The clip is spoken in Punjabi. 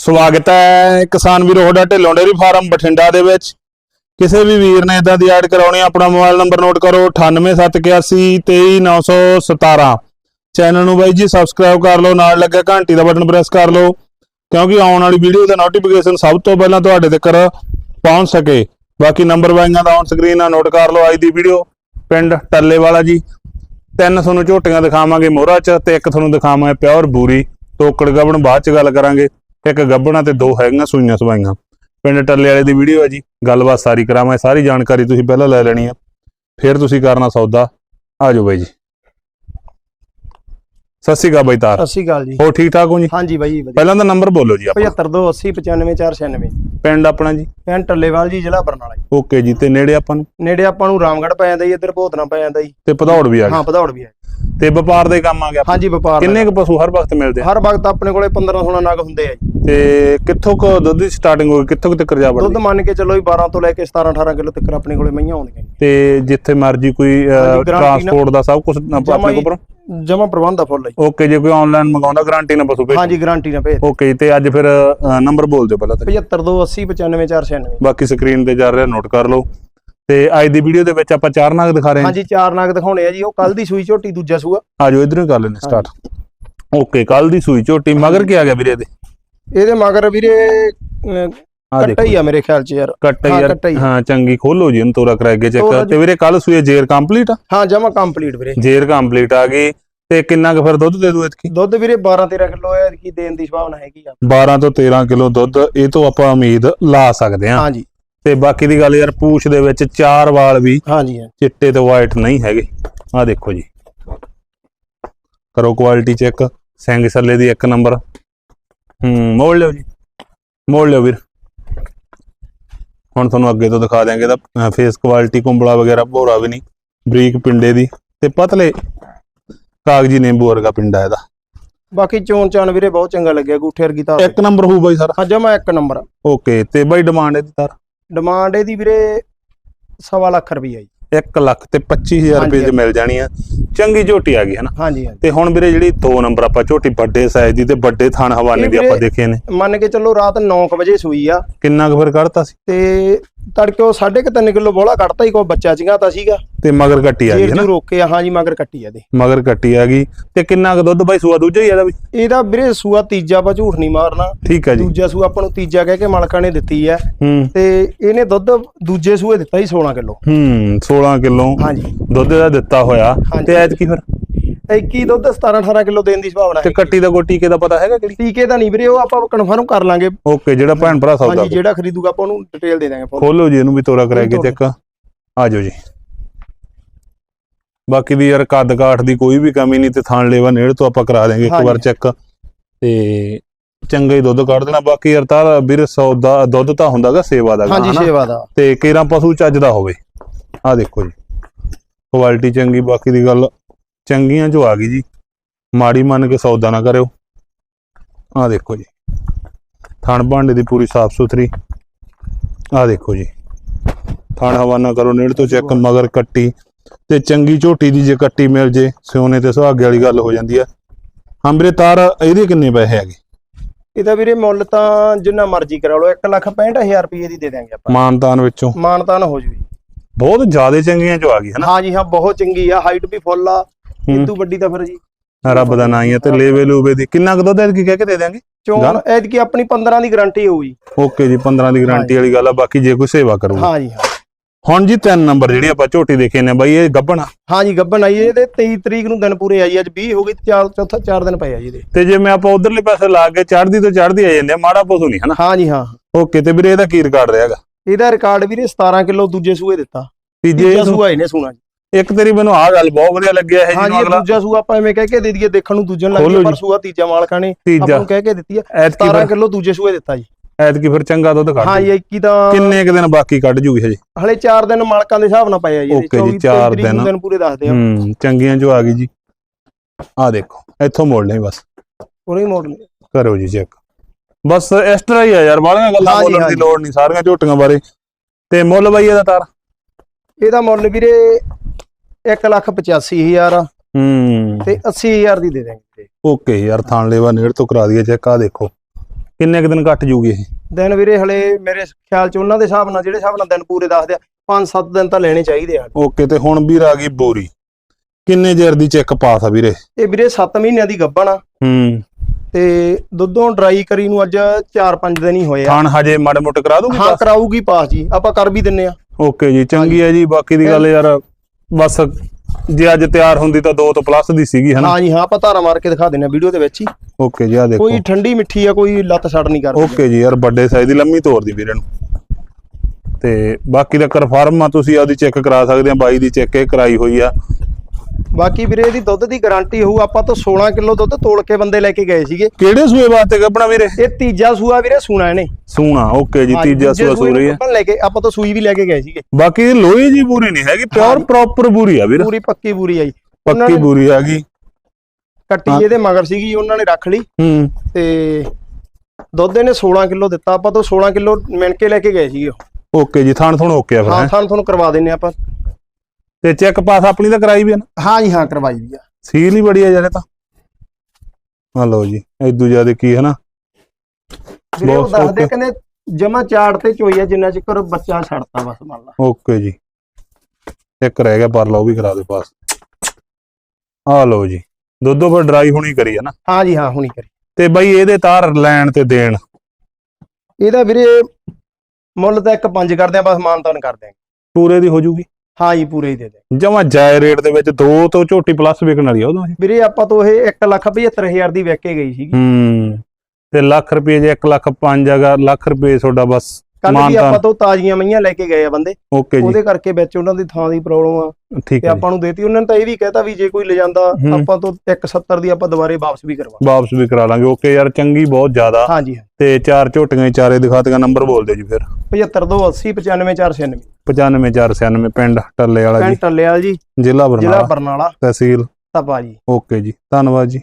ਸਵਾਗਤ ਹੈ ਕਿਸਾਨ ਵੀਰੋ, ਤੁਹਾਡਾ ਢਿੱਲੋਂ ਡੇਅਰੀ ਫਾਰਮ ਬਠਿੰਡਾ ਦੇ ਵਿੱਚ। ਕਿਸੇ ਵੀ ਵੀਰ ਨੇ ਇਦਾਂ ਦੀ ਐਡ ਕਰਾਉਣੀ ਆਪਣਾ ਮੋਬਾਈਲ ਨੰਬਰ ਨੋਟ ਕਰੋ 9871823917 ਚੈਨਲ ਨੂੰ ਬਾਈ ਜੀ ਸਬਸਕ੍ਰਾਈਬ ਕਰ ਲਓ, ਨਾਲ ਲੱਗਾ ਘੰਟੀ ਦਾ ਬਟਨ ਪ੍ਰੈਸ ਕਰ ਲਓ, ਕਿਉਂਕਿ ਆਉਣ ਵਾਲੀ ਵੀਡੀਓ ਦਾ ਨੋਟੀਫਿਕੇਸ਼ਨ ਸਭ ਤੋਂ ਪਹਿਲਾਂ ਤੁਹਾਡੇ ਤੱਕ ਪਹੁੰਚ ਸਕੇ। ਬਾਕੀ ਨੰਬਰ ਬਾਈਆਂ ਦਾ ਔਨ ਸਕਰੀਨ ਆ, ਨੋਟ ਕਰ ਲਓ ਅੱਜ ਦੀ ਵੀਡੀਓ। ਪਿੰਡ ਟੱਲੇ ਵਾਲਾ ਜੀ। ਤਿੰਨ ਤੁਹਾਨੂੰ ਝੋਟੀਆਂ ਦਿਖਾਵਾਂਗੇ ਮੋਹਰਾ ਚ ਤੇ ਇੱਕ ਤੁਹਾਨੂੰ ਦਿਖਾਵਾਂਗੇ ਪਿਓਰ ਬੂਰੀ। ਟੋਕੜ ਗੱਬਣ ਬਾਅਦ ਚ ਗੱਲ ਕਰਾਂਗੇ। ਇੱਕ ਗੱਬਣਾ ਤੇ ਦੋ ਹੈਗੀਆਂ ਸੂਈਆਂ ਸਵਾਈਆਂ। ਪਿੰਡ ਟੱਲੇ ਵਾਲੇ ਦੀ ਵੀਡੀਓ ਹੈ ਜੀ ਗੱਲਬਾਤ ਸਾਰੀ ਕਰਾਵਾਂਗੇ ਸਾਰੀ ਜਾਣਕਾਰੀ ਤੁਸੀਂ ਪਹਿਲਾਂ ਲੈ ਲੈਣੀ ਹੈ ਫਿਰ ਤੁਸੀਂ ਕਰਨਾ ਸੌਦਾ। ਆ ਜਾਓ ਬਾਈ ਜੀ। ਸਤਿ ਸ਼੍ਰੀ ਅਕਾਲ ਬਾਈ ਤਾਰ। ਸਤਿ ਸ਼੍ਰੀ ਅਕਾਲ ਜੀ। ਹੋ ਠੀਕ ਠਾਕ ਹੋ ਜੀ? ਹਾਂਜੀ ਬਾਈ ਵਧੀਆ। ਪਹਿਲਾਂ ਤਾਂ ਨੰਬਰ ਬੋਲੋ ਜੀ ਆਪਣਾ। 7528095496 ਪਿੰਡ ਆਪਣਾ ਜੀ? ਪਿੰਡ ਟੱਲੇਵਾਲ ਜੀ ਜ਼ਿਲ੍ਹਾ ਬਰਨਾਲਾ ਜੀ। ਓਕੇ ਜੀ ਤੇ ਨੇੜੇ ਆਪਾਂ ਨੂੰ? ਨੇੜੇ ਆਪਾਂ ਨੂੰ ਰਾਮਗੜ੍ਹ ਪੈ ਜਾਂਦਾ ਜੀ ਇੱਧਰ ਭੋਤਨਾ ਪੈ ਜਾਂਦਾ ਜੀ। ਤੇ ਭਦੌੜ ਵੀ ਆ ਹਾਂ ਗਿਆ ਭਦੌੜ ਵੀ ਹੈ ਤੇ ਵਪਾਰ ਦੇ ਕੰਮ ਆ ਗਿਆ? ਹਾਂਜੀ ਵਪਾਰ ਕਿੰਨੇ ਕੁ ਪਸ਼ੂ ਹਰ ਵਕਤ ਮਿਲਦੇ ਆ? ਹਰ ਵਕਤ ਆਪਣੇ ਕੋਲੇ 15 16 ਨਗ ਹੁੰਦੇ ਆ ਜੀ। ਤੇ ਕਿੱਥੋਂ ਕੋ ਦੁੱਧ ਦੀ ਸਟਾਰਟਿੰਗ ਹੋਈ? ਕਿੱਥੋਂ ਕੁ ਤੱਕ ਜਾ ਦੁੱਧ ਵੜਦੀ ਮੰਨ ਕੇ ਚੱਲੋ ਜੀ 12 ਤੋਂ ਲੈ ਕੇ 17 18 ਕਿਲੋ ਤੱਕ ਆਪਣੇ ਕੋਲੇ ਮਈਆਂ ਆਉਂਦੀਆਂ ਜੀ। ਤੇ ਜਿੱਥੇ ਮਰਜ਼ੀ ਕੋਈ ਹਾਂਜੀ, guarantee ਨਾਲ- ਟਰਾਂਸਪੋਰਟ ਦਾ ਸਭ ਕੁਝ ਆਪਣੇ ਕੋਲ? ਜਮਾ ਪ੍ਰਬੰਧ ਆ ਫੁੱਲ ਜੀ। ਓਕੇ ਜੇ ਕੋਈ ਆਨਲਾਈਨ ਮੰਗਾਉਂਦਾ ਗਾਰੰਟੀ ਨਾਲ ਪਸ਼ੂ ਭੇਜ ਹਾਂਜੀ ਗਾਰੰਟੀ ਨਾਲ ਭੇਜ ਓਕੇ ਤੇ ਅੱਜ ਫਿਰ ਨੰਬਰ ਬੋਲ ਦਿਓ ਪਹਿਲਾਂ ਤੇ। 7528095496 ਬਾਕੀ ਸਕਰੀਨ ਤੇ ਚੱਲ ਰਿਹਾ ਨੋਟ ਕਰ ਲਓ। ਤੇ ਅੱਜ ਦੀ ਵੀਡੀਓ ਦੇ ਵਿੱਚ ਆਪਾਂ ਚਾਰ ਨਾਗ ਦਿਖਾ ਰਹੇ ਹਾਂ। ਹਾਂਜੀ ਚਾਰ ਨਗ ਦਿਖਾਉਣੇ ਆ ਜੀ। ਉਹ ਕੱਲ ਦੀ ਸੂਈ ਝੋਟੀ ਦੂਜਾ ਸੂਆ। ਆਜੋ ਇਧਰੋਂ ਕਰ ਲੈਣੇ ਸਟਾਰਟ ਓਕੇ ਕੱਲ ਦੀ ਸੂਈ ਝੋਟੀ ਮਗਰ ਕੀ ਆ ਗਿਆ ਵੀਰੇ ਇਹਦੇ? ਇਹਦੇ ਮਗਰ ਵੀਰੇ ਆ ਕੱਟਾ ਹੀ ਆ ਮੇਰੇ ਖਿਆਲ ਚ ਯਾਰ। ਕੱਟ ਹਾਂ, ਯਾਰ। ਕੱਟਾ ਹੀ। ਹਾਂ ਚੰਗੀ ਖੋਲੋ ਜੀ ਇਹਨੂੰ ਤੋਰਾ ਕਰਾ ਕੇ ਤੋਰਾ ਚੈੱਕ ਜੀ। ਤੇ ਵੀਰੇ ਕੱਲ ਸੂਏ ਜੇਰ ਕੰਪਲੀਟ ਆ? ਹਾਂ ਜਮਾ ਕੰਪਲੀਟ ਵੀਰੇ। ਜੇਰ ਕੰਪਲੀਟ ਆ ਗਈ। ਤੇ ਕਿੰਨਾ ਕੁ ਫਿਰ ਦੁੱਧ ਦੇ ਦੂ ਇਤਕੀ? ਦੁੱਧ ਵੀਰੇ 12 13 ਕਿਲੋ ਹੈ ਕੀ ਦੇਣ ਦੀ ਸੰਭਾਵਨਾ ਹੈਗੀ ਆ। 12 ਤੋਂ 13 ਕਿਲੋ ਦੁੱਧ ਇਹ ਤੋਂ ਆਪਾਂ ਉਮੀਦ ਲਾ ਸਕਦੇ ਹਾਂ। ਹਾਂਜੀ ਤੇ ਬਾਕੀ ਦੀ ਗੱਲ ਯਾਰ ਪੂਛ ਦੇ ਵਿੱਚ ਚਾਰ ਵਾਲ ਵੀ ਹਾਂਜੀ ਹਾਂ ਚਿੱਟੇ ਤੇ ਵਾਈਟ ਨਹੀਂ ਹੈਗੇ। ਆ ਦੇਖੋ ਜੀ। ਕਰੋ ਕੁਆਲਿਟੀ ਚੈੱਕ ਸਿੰਘ ਸੱਲੇ ਦੀ ਇੱਕ ਨੰਬਰ ਹੂੰ ਮੋੜ ਲਿਓ ਜੀ। ਮੋੜ ਲਿਓ ਵੀਰ। ਹੁਣ ਤੁਹਾਨੂੰ ਅੱਗੇ ਤੋਂ ਦਿਖਾ ਦਿਆਂਗੇ ਇਹਦਾ ਫੇਸ ਕੁਆਲਿਟੀ ਕੁੰਬਲਾ ਵਗੈਰਾ ਭੋਰਾ ਵੀ ਨਹੀਂ। ਬਰੀਕ ਪਿੰਡੇ ਦੀ। ਤੇ ਪਤਲੇ ਕਾਗਜੀ ਨਿੰਬੂ ਵਰਗਾ ਪਿੰਡਾ ਇਹਦਾ। ਬਾਕੀ ਚੋਣ ਚਾਣ ਵੀਰੇ ਬਹੁਤ ਚੰਗਾ ਲੱਗਿਆ ਗੂਠੇ ਵਰਗੀ ਤਾਂ ਇੱਕ ਨੰਬਰ ਹੋਊ ਬਾਈ ਸਰ। ਹਾਂ ਜਮਾ ਇੱਕ ਨੰਬਰ। ਓਕੇ ਤੇ ਬਾਈ ਡਿਮਾਂਡ ਇਹਦੀ ਤਾਰ। ਡਿਮਾਂਡ ਇਹਦੀ ਵੀਰੇ ਸਵਾ ਲੱਖ ਰੁਪਈਆ ਜੀ। 1 ਲੱਖ ਤੇ 25000 ਰੁਪਏ ਚ ਮਿਲ ਜਾਣੀ ਆ। ਚੰਗੀ ਝੋਟੀ ਆ ਗਈ ਹੈ ਨਾ? ਹਾਂਜੀ ਹਾਂਜੀ। ਤੇ ਹੁਣ ਵੀਰੇ ਜਿਹੜੀ 2 ਨੰਬਰ ਆਪਾਂ ਝੋਟੀ ਵੱਡੇ ਸਾਈਜ਼ ਦੀ ਤੇ ਵੱਡੇ ਥਣ ਹਵਾਨੇ ਦੀ ਆਪਾਂ ਦੇਖੇ ਨੇ। ਮੰਨ ਕੇ ਚੱਲੋ ਰਾਤ 9 ਵਜੇ ਸੂਈ ਆ। ਕਿੰਨਾ ਕੁ ਫਿਰ ਕੱਢਤਾ ਸੀ? ਤੇ ਤੜਕੇ ਉਹ 3.5 ਕਿਲੋ ਬੋਲਾ ਕੱਢਤਾ ਹੀ ਕੋ ਬੱਚਾ ਚਿੰਗਾਤਾ ਸੀਗਾ। ਤੇ ਮਗਰ ਕੱਟੀ ਆ ਗਈ ਜੇਰ ਹੈ ਨਾ? ਜੂ ਰੋਕੇ ਆ ਹਾਂਜੀ ਮਗਰ ਕੱਟੀ ਆ ਦੇ ਮਗਰ ਕੱਟੀ ਆ ਗਈ। ਤੇ ਕਿੰਨਾ ਕੁ ਦੁੱਧ ਬਾਈ ਸੂਆ ਦੂਜਾ ਹੀ ਇਹਦਾ ਵੀ? ਇਹਦਾ ਵੀਰੇ ਸੂਆ ਤੀਜਾ ਆਪਾਂ ਝੂਠ ਨਹੀਂ ਮਾਰਨਾ। ਠੀਕ ਆ ਜੀ। ਦੂਜਾ ਸੂਆ ਆਪਾਂ ਨੂੰ ਤੀਜਾ ਕਹਿ ਕੇ ਮਾਲਕਾਂ ਨੇ ਦਿੱਤੀ ਆ। ਹੂੰ। ਤੇ ਇਹਨੇ ਦੁੱਧ ਦੂਜੇ ਸੂਏ ਦਿੱਤਾ ਹੀ 16 ਕਿਲੋ। ਹੂੰ 16 ਕਿਲੋ ਹਾਂਜੀ ਦੁੱਧ ਦਾ ਦਿੱਤਾ ਹੋਇਆ। ਹਾਂਜੀ। ਤੇ ਐਤ ਕੀ ਫਿਰ? 21 ਦੁੱਧ 17 18 ਕਿਲੋ ਦੇਣ ਦੀ ਸੰਭਾਵਨਾ ਤੇ ਹੈ। ਕੱਟੀ ਦਾ ਕੋਈ ਟੀਕੇ ਦਾ ਪਤਾ ਹੈਗਾ ਕਿਹੜੀ? ਟੀਕੇ ਦਾ ਨਹੀਂ ਵੀਰੇ ਉਹ ਆਪਾਂ ਕਨਫਰਮ ਕਰ ਲਾਂਗੇ। ਓਕੇ ਜਿਹੜਾ ਭੈਣ ਭਰਾ ਸੌਦਾ ਹਾਂਜੀ ਜਿਹੜਾ ਖਰੀਦੂਗਾ ਆਪਾਂ ਉਹਨੂੰ ਡਿਟੇਲ ਦੇ ਦਾਂਗੇ। ਖੋਲੋ ਜੀ ਇਹਨੂੰ ਵੀ ਤੋਰਾ ਕਰਾ ਕੇ ਚੈੱਕ ਆ ਜਾਓ ਜੀ। ਬਾਕੀ ਦੀ ਯਾਰ ਕੱਦ ਕਾਠ ਦੀ ਕੋਈ ਵੀ ਕਮੀ ਨਹੀਂ ਤੇ ਥਾਣ ਲੇਵਾ ਨੇੜ ਤੋਂ ਆਪਾਂ ਕਰਾ ਦੇਾਂਗੇ ਇੱਕ ਵਾਰ। ਚੈੱਕ ਤੇ ਚੰਗਾ ਹੀ ਦੁੱਧ ਕੱਢ ਦੇਣਾ। ਬਾਕੀ ਯਾਰ ਤਾਂ ਵੀਰ ਸੌਦਾ ਦੁੱਧ ਤਾਂ ਹੁੰਦਾਗਾ ਸੇਵਾ ਦਾ ਹਾਂਜੀ? ਸੇਵਾ ਦਾ। ਤੇ ਕੇਰਾਂ ਪਸ਼ੂ ਚੱਜ ਦਾ ਹੋਵੇ। ਆ ਦੇਖੋ ਜੀ। ਕੁਆਲਿਟੀ ਚੰਗੀ ਬਾਕੀ ਦੀ ਗੱਲ ਚੰਗੀਆਂ ਜੋ ਆ ਗਈ ਜੀ। ਮਾੜੀ ਮੰਨ ਕੇ ਸੌਦਾ ਨਾ ਕਰਿਓ। ਆ ਦੇਖੋ ਜੀ। ਥਣ ਭਾਂਡੇ ਦੀ ਪੂਰੀ ਸਾਫ਼ ਸੁਥਰੀ। ਆ ਦੇਖੋ ਜੀ। ਥਣ ਹਵਾਨਾ ਕਰੋ ਨੇੜ ਤੋਂ ਚੈੱਕ ਮਗਰ ਕੱਟੀ। ਤੇ ਚੰਗੀ ਝੋਟੀ ਦੀ ਜੇ ਕੱਟੀ ਮਿਲ ਜੇ ਸਿਉਨੇ ਤੇ ਸੁਹਾਗੇ ਵਾਲੀ ਗੱਲ ਹੋ ਜਾਂਦੀ ਆ। ਹਾਂ ਵੀਰੇ ਤਾਰ ਇਹਦੇ ਕਿੰਨੇ ਪੈਸੇ ਹੈਗੇ? ਇਹਦਾ ਵੀਰੇ ਮੁੱਲ ਤਾਂ ਜਿੰਨਾ ਮਰਜ਼ੀ ਕਰਾ ਲਓ 1 ਲੱਖ 65000 ਰੁਪਏ ਦੀ ਦੇ ਦਾਂਗੇ ਆਪਾਂ। ਮਾਨਤਾਨ ਵਿੱਚੋਂ। ਮਾਨਤਾਨ ਹੋ ਜੂ ਜੀ। ਬਹੁਤ ਜ਼ਿਆਦਾ ਚੰਗੀਆਂ ਜੋ ਆ ਗਈ ਹਨਾ ਹਾਂਜੀ ਹਾਂ ਬਹੁਤ ਚੰਗੀ ਆ ਹਾਈਟ ਵੀ ਫੁੱਲ ਆ। ਇਦੋਂ ਵੱਡੀ ਤਾਂ ਫਿਰ ਜੀ। ਰੱਬ ਦਾ ਨਾਂ ਹੀ ਹੈ ਤੇ ਲੇਵੇ ਲੂਵੇ ਦੀ। ਕਿੰਨਾ ਕੁ ਦੁੱਧ ਐਤਕੀ ਕਹਿ ਕੇ ਦੇ ਦਿਆਂਗੇ? ਚੋਣ ਐਤਕੀ ਆਪਣੀ 15 ਦੀ ਗਾਰੰਟੀ ਹੋਊ ਜੀ। ਓਕੇ ਜੀ 15 ਦੀ ਗਾਰੰਟੀ ਵਾਲੀ ਗੱਲ ਆ ਬਾਕੀ ਜੇ ਕੋਈ ਸੇਵਾ ਕਰੂਗਾ ਹਾਂ ਹੁਣ ਜੀ ਤਿੰਨ ਨੰਬਰ ਜਿਹੜੀ ਆਪਾਂ ਝੋਟੀ ਦੇਖੇ ਨੇ ਬਾਈ ਇਹ ਗੱਬਣਾ। ਹਾਂਜੀ ਗੱਬਨ ਆਈ ਇਹਦੇ 23 ਤਰੀਕ ਨੂੰ ਦਿਨ ਪੂਰੇ ਆਈ ਅੱਜ 20 ਹੋ ਗਈ ਚਾਰ ਚੌਥਾ 4 ਦਿਨ ਪਏ ਆ ਜੀ ਇਹਦੇ। ਤੇ ਜੇ ਮੈਂ ਆਪਾਂ ਉਧਰਲੇ ਪਾਸੇ ਲਾ ਕੇ ਚੜਦੀ ਤੋਂ ਚੜਦੀ ਆ ਜਾਂਦੇ ਆ, ਮਾੜਾ ਪਸ਼ੂ ਨਹੀਂ ਹਨਾ? ਹਾਂਜੀ ਹਾਂ। ਓਕੇ ਤੇ ਵੀਰੇ ਇਹਦਾ ਕੀ ਰਿਕਾਰਡ ਰਿਹਾਗਾ ਇਹਦਾ ਰਿਕਾਰਡ ਵੀਰੇ 17 ਕਿਲੋ ਦੂਜੇ ਸੂਏ ਦਿੱਤਾ। ਤੀਜੇ ਤੀਜਾ ਸੂਆ ਇਹਨੇ ਸੁਣਾ ਜੀ। ਇੱਕ ਤੇਰੀ ਮੈਨੂੰ ਆਹ ਗੱਲ ਬਹੁਤ ਵਧੀਆ ਲੱਗਿਆ ਹੈ ਜੀ ਹਾਂਜੀ ਅਗਲਾ ਦੂਜਾ ਸੂਆ ਆਪਾਂ ਐਵੇਂ ਕਹਿ ਕੇ ਦੇ ਦਈਏ ਦੇਖਣ ਨੂੰ ਦੂਜੇ ਨੂੰ ਖੋਲੋ ਲੱਗਦੀ ਜੀ। ਪਰ ਸੂਆ ਤੀਜਾ ਮਾਲਕਾਂ ਨੇ ਆਪਾਂ ਨੂੰ ਕਹਿ ਕੇ ਦਿੱਤੀ ਆ ਐਤਕੀ 17 ਫਿਰ ਕਿਲੋ ਦੂਜੇ ਸੂਏ ਦਿੱਤਾ ਜੀ। ਐਤਕੀ ਫਿਰ ਚੰਗਾ ਦੁੱਧ ਕੱਢ ਹਾਂਜੀ 21 ਤਾਂ ਕਿੰਨੇ ਕੁ ਦਿਨ ਬਾਕੀ ਕੱਢ ਜੂਗੀ ਹਜੇ? ਹਲੇ 4 ਦਿਨ ਮਾਲਕਾਂ ਦੇ ਹਿਸਾਬ ਨਾਲ ਪਏ ਆ ਜੀ Okay ਜੀ, 24 ਚਾਰ ਤਰੀਕ ਨੂੰ ਦਿਨ। ਦਿਨ ਪੂਰੇ ਦੱਸਦੇ ਆ। ਹੂੰ ਚੰਗੀਆਂ ਜੋ ਆ ਗਈ ਜੀ। ਆ ਦੇਖੋ ਇੱਥੋਂ ਮੋੜ ਲਈ ਬਸ। ਪੂਰੇ ਮੋੜ ਨੇ ਕਰੋ ਜੀ ਚੈੱਕ। ਬਸ ਇਸ ਤਰ੍ਹਾਂ ਹੀ ਆ ਯਾਰ ਬਾਹਲੀਆਂ ਗੱਲਾਂ ਬੋਲਣ ਦੀ। ਲੋੜ ਨਹੀਂ ਸਾਰੀਆਂ ਝੋਟੀਆਂ ਬਾਰੇ। ਤੇ ਮੁੱਲ ਬਾਈ ਇਹਦਾ ਤਾਰ? ਇਹਦਾ ਮੁੱਲ ਵੀਰੇ 185000 ਆ। ਹੂੰ। ਤੇ 80000 ਦੀ ਦੇ ਦਾਂਗੇ ਓਕੇ ਯਾਰ ਥਾਣ ਲੈਵਾ ਨੇੜ ਤੋਂ ਕਰਾ ਦਈਏ ਚੈੱਕ ਆ ਦੇਖੋ। ਕਿੰਨੇ ਕੁ ਦਿਨ ਕੱਟ ਜੂਗੀ ਇਹ? ਦਿਨ ਵੀਰੇ ਹਲੇ ਮੇਰੇ ਖਿਆਲ ਚ ਉਹਨਾਂ ਦੇ ਹਿਸਾਬ ਨਾਲ ਜਿਹੜੇ ਹਿਸਾਬ ਨਾਲ ਦਿਨ ਪੂਰੇ ਦੱਸਦੇ ਆ 5-7 ਦਿਨ ਤਾਂ ਲੈਣੇ ਚਾਹੀਦੇ ਆ। ਓਕੇ ਤੇ ਹੁਣ ਵੀਰ ਆ ਗਈ ਬੋਰੀ। ਕਿੰਨੇ ਚਿਰ ਦੀ ਚੈੱਕ ਪਾਸ ਆ ਵੀਰੇ? ਇਹ ਵੀਰੇ 7 ਮਹੀਨਿਆਂ ਦੀ ਗੱਭਣ ਆ। ਹੂੰ। ਤੇ ਦੁੱਧੋਂ ਡਰਾਈ ਕਰੀ ਨੂੰ ਅੱਜ 4-5 ਦਿਨ ਹੀ ਹੋਏ ਆ। ਥਾਣ ਹਜੇ ਮਾੜੇ ਮੋਟੇ ਕਰਾ ਦੂਗੀ ਹਾਂ ਕਰਾਊਗੀ ਪਾਸ ਜੀ ਆਪਾਂ ਕਰ ਵੀ ਦਿੰਨੇ ਆ। ਓਕੇ ਜੀ ਚੰਗੀ ਹੈ ਜੀ ਬਾਕੀ ਦੀ ਗੱਲ ਯਾਰ ਬਸ ਜੇ ਅੱਜ ਤਿਆਰ ਹੁੰਦੀ ਤਾਂ 2 ਤੋਂ ਪਲੱਸ ਦੀ ਸੀਗੀ ਹਨਾ? ਹਾਂ ਜੀ ਹਾਂ ਆਪਾਂ ਧਾਰਾ ਮਾਰ ਕੇ ਦਿਖਾ ਦਿੰਨੇ ਆ ਵੀਡੀਓ ਦੇ ਵਿੱਚ ਹੀ। ਓਕੇ ਜੀ ਆ ਦੇਖੋ। ਕੋਈ ਠੰਡੀ ਮਿੱਠੀ ਆ ਕੋਈ ਲੱਤ ਛੱਡ ਨਹੀਂ ਕਰਦੀ। ਓਕੇ ਜੀ ਯਾਰ ਵੱਡੇ ਸਾਈਜ਼ ਦੀ ਲੰਮੀ ਤੋਰ ਦੀ ਵੀਰੇ ਨੂੰ। ਤੇ ਬਾਕੀ ਦਾ ਕਨਫਰਮ ਆ ਤੁਸੀਂ ਆਪਦੀ ਚੈੱਕ ਕਰਾ ਸਕਦੇ ਆ ਬਾਈ ਦੀ ਚੈੱਕ ਇਹ ਕਰਾਈ ਹੋਈ ਆ। ਬਾਕੀ ਵੀਰੇ ਇਹਦੀ ਦੁੱਧ ਦੀ ਗਾਰੰਟੀ ਹੋਊ ਆਪਾਂ ਤੋਂ 16 ਕਿਲੋ ਦੁੱਧ ਤੋਲ ਕੇ ਬੰਦੇ ਲੈ ਕੇ ਗਏ ਸੀਗੇ। ਕਿਹੜੇ ਸੂਏ ਵਾਸਤੇ ਗੱਬਣਾ ਵੀਰੇ? ਇਹ ਤੀਜਾ ਸੂਆ ਵੀਰੇ ਸੂਣਾ ਇਹਨੇ। ਸੂਣਾ ਓਕੇ ਜੀ ਤੀਜਾ ਸੂਆ ਸੂ ਰਹੀ ਹੈ। ਗੱਭਣ ਲੈ ਕੇ ਆਪਾਂ ਤੋਂ ਸੂਈ ਵੀ ਲੈ ਕੇ ਗਏ ਸੀਗੇ। ਬਾਕੀ ਲੋਹੇ ਜੀ ਬੂਰੀ ਨਹੀਂ ਹੈਗੀ ਪਿਓਰ। ਪ੍ਰੋਪਰ ਬੂਰੀ ਆ ਵੀਰ। ਪੂਰੀ ਪੱਕੀ ਪੂਰੀ ਆਈ ਉਹਨਾਂ ਪੱਕੀ ਬੂਰੀ ਆ ਗਈ ਕੱਟੀ। ਇਹਦੇ ਮਗਰ ਸੀਗੀ ਉਹਨਾਂ ਨੇ ਰੱਖ ਲਈ। ਹੂੰ। ਤੇ ਦੁੱਧ ਇਹਨੇ 16 ਕਿਲੋ ਦਿੱਤਾ ਆਪਾਂ ਤੋਂ 16 ਕਿਲੋ ਮਿਣ ਕੇ ਲੈ ਕੇ ਗਏ ਸੀਗੇ। ਓਕੇ ਜੀ ਥਾਣ ਥੁਣ ਓਕੇ ਆ ਫਿਰ ਹਾਂ? ਤੁਹਾਨੂੰ ਤੁਹਾਨੂੰ ਕਰਵਾ ਦਿੰਨੇ ਆਪਾਂ। ਤੇ ਚੈੱਕ ਪਾਸ ਆਪਣੀ ਤਾਂ ਕਰਾਈ ਵੀ ਆ ਨਾ। ਹਾਂ ਜੀ ਹਾਂ ਕਰਵਾਈ ਵੀ ਆ। ਸੀਲ ਹੀ ਬੜੀ ਆ ਜਿਹੜੇ ਤਾਂ। ਆ ਲਓ ਜੀ ਇਦੂ ਜ਼ਿਆਦਾ ਕੀ ਹੈ ਨਾ। ਵੀਰੇ ਉਹ ਬਹੁਤ ਦੱਸਦੇ। ਕਹਿੰਦੇ ਜਮਾ ਚਾੜ ਤੇ ਚੋਈ ਆ ਜਿੰਨਾ ਚਿਰ ਬੱਚਾ ਛੱਡਤਾ ਬਸ ਮੰਨ ਲਾ। ਓਕੇ ਜੀ। ਇੱਕ ਰਹਿ ਗਿਆ ਪਰ ਲਓ ਵੀ ਕਰਾ ਦਿਓ ਪਾਸ ਆ ਲਓ ਜੀ ਦੁੱਧੋ ਫਿਰ ਡਰਾਈ ਹੋਣੀ ਕਰੀ ਹੈ ਨਾ। ਹਾਂ ਜੀ ਹਾਂ ਹੁਣੀ ਕਰੀ। ਤੇ ਬਈ ਇਹਦੇ ਤਾਰ ਲੈਣ ਤੇ ਦੇਣ। ਇਹਦਾ ਵੀਰੇ ਮੁੱਲ ਤਾਂ ਇੱਕ ਪੰਜ ਕਰਦੇ ਆ ਬਸ ਮਾਨਤਾਨ ਕਰਦੇ ਆ। ਪੂਰੇ ਦੀ ਹੋ ਜੂਗੀ। ਹਾਂ ਜੀ ਪੂਰੇ ਹੀ ਦੇ ਦੇ। ਜਮਾ ਜਾਇ ਰੇਟ ਦੇ ਵਿੱਚ ਦੋ ਤੋਂ ਝੋਟੀ ਪਲੱਸ ਵਿਕਣ ਵਾਲੀ ਆ ਉਦੋਂ ਇਹ ਵੀਰੇ ਆਪਾਂ ਤੋਂ ਇਹ 175000 ਦੀ ਵਿਕ ਕੇ ਗਈ ਸੀਗੀ। ਹੂੰ ਤੇ ਲੱਖ ਰੁਪਏ ਜੇ 1 ਲੱਖ 5 ਅਗਾ ਲੱਖ ਰੁਪਏ ਤੁਹਾਡਾ ਬਸ ਕੱਲ ਵੀ। ਆਪਾਂ ਤੋਂ ਤਾਜ਼ੀਆਂ ਮਈਆਂ ਲੈ ਕੇ ਗਏ ਆ ਬੰਦੇ। ਓਕੇ ਜੀ। ਉਹਦੇ ਕਰਕੇ ਵਿੱਚ ਉਹਨਾਂ ਦੀ ਥਾਂ ਦੀ ਪ੍ਰੋਬਲਮ ਆ। ਠੀਕ ਤੇ ਹੈ ਜੀ। ਆਪਾਂ ਨੂੰ ਦੇਤੀ ਉਹਨਾਂ ਨੇ ਤਾਂ ਇਹ ਵੀ ਕਹਿਤਾ ਵੀ ਜੇ ਕੋਈ ਲੈ ਜਾਂਦਾ ਹੂੰ। ਆਪਾਂ ਤੋਂ 170 ਦੀ ਆਪਾਂ ਦੁਬਾਰੇ ਵਾਪਸ ਵੀ ਕਰਵਾ ਵਾਪਸ ਵੀ ਕਰਾ ਲਾਂਗੇ। ਓਕੇ ਯਾਰ ਚੰਗੀ ਬਹੁਤ ਜ਼ਿਆਦਾ। ਹਾਂ ਜੀ ਤੇ ਚਾਰ ਝੋਟੀਆਂ ਹੀ ਚਾਰੇ ਦਿਖਾਤੀਆਂ ਨੰਬਰ ਬੋਲ ਦਿਓ ਜੀ ਫਿਰ। 75280 95496 95496 ਪਿੰਡ ਟੱਲੇ ਵਾਲਾ ਜੀ ਲਿਆ ਜੀ। ਜ਼ਿਲ੍ਹਾ ਜ਼ਿਲ੍ਹਾ ਬਰਨਾਲਾ। ਬਰਨਾਲਾ ਤਹਿਸੀਲ। ਤਪਾ ਜੀ। ਓਕੇ ਜੀ। ਧੰਨਵਾਦ ਜੀ।